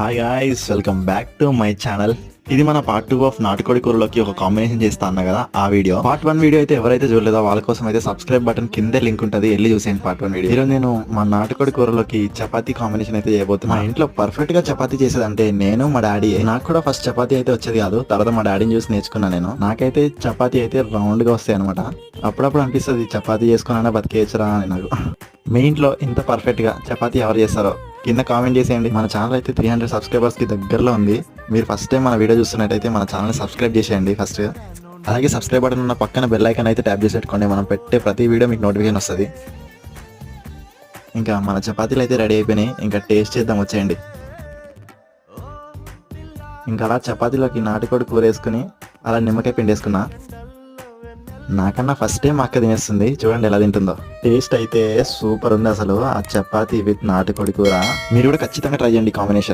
Hi guys welcome back to my channel ఇది మన part two of నాటుకోడి కూరలోకి ఒక కాంబినేషన్ చేస్తా అన్నా కదా ఆ వీడియో పార్ట్ వన్ వీడియో అయితే ఎవరైతే చూడలేదో వాళ్ళ కోసం అయితే సబ్స్క్రైబ్ బటన్ కిందే లింక్ ఉంటుంది వెళ్ళి చూసేయండి పార్ట్ వన్ వీడియో ఈరోజు నేను మా నాటుకోడి కూరలోకి చపాతీ కాంబినేషన్ అయితే చేయబోతున్నా. మా ఇంట్లో పర్ఫెక్ట్గా చపాతీ చేసేదంటే నేను మా డాడీ నాకు కూడా ఫస్ట్ చపాతీ అయితే వచ్చేది కాదు తర్వాత మా డాడీని చూసి నేర్చుకున్నా నేను. నాకైతే చపాతీ అయితే రౌండ్గా వస్తాయి అనమాట అప్పుడప్పుడు అనిపిస్తుంది చపాతీ చేసుకున్నా బతికేయచ్చురా అని నాకు. మీ ఇంట్లో ఇంత పర్ఫెక్ట్గా చపాతీ ఎవరు చేస్తారో? కింద కామెంట్ చేసేయండి. మన ఛానల్ అయితే త్రీ హండ్రెడ్ సబ్స్క్రైబర్స్కి దగ్గరలో ఉంది. మీరు ఫస్ట్ టైం మన వీడియో చూస్తున్నట్టయితే మన ఛానల్ సబ్స్క్రైబ్ చేసేయండి ఫస్ట్ అలాగే సబ్స్క్రైబ్ బటన్ ఉన్న పక్కన బెల్ ఐకన్ అయితే ట్యాప్ చేసి పెట్టుకోండి మనం పెట్టే ప్రతి వీడియో మీకు నోటిఫికేషన్ వస్తుంది. ఇంకా మన చపాతీలు అయితే రెడీ అయిపోయినాయి. ఇంకా టేస్ట్ చేద్దాం వచ్చేయండి. ఇంకా అలా చపాతీలోకి నాటుకోడి కూర వేసుకుని అలా నిమ్మకాయ పిండి వేసుకున్నా నాకన్నా ఫస్ట్ టైం మా అక్క తినేస్తుంది. చూడండి ఎలా తింటుందో. టేస్ట్ అయితే సూపర్ ఉంది అసలు. ఆ చపాతీ విత్ నాటుకోడి కూర. మీరు కూడా ఖచ్చితంగా ట్రై చేయండి కాంబినేషన్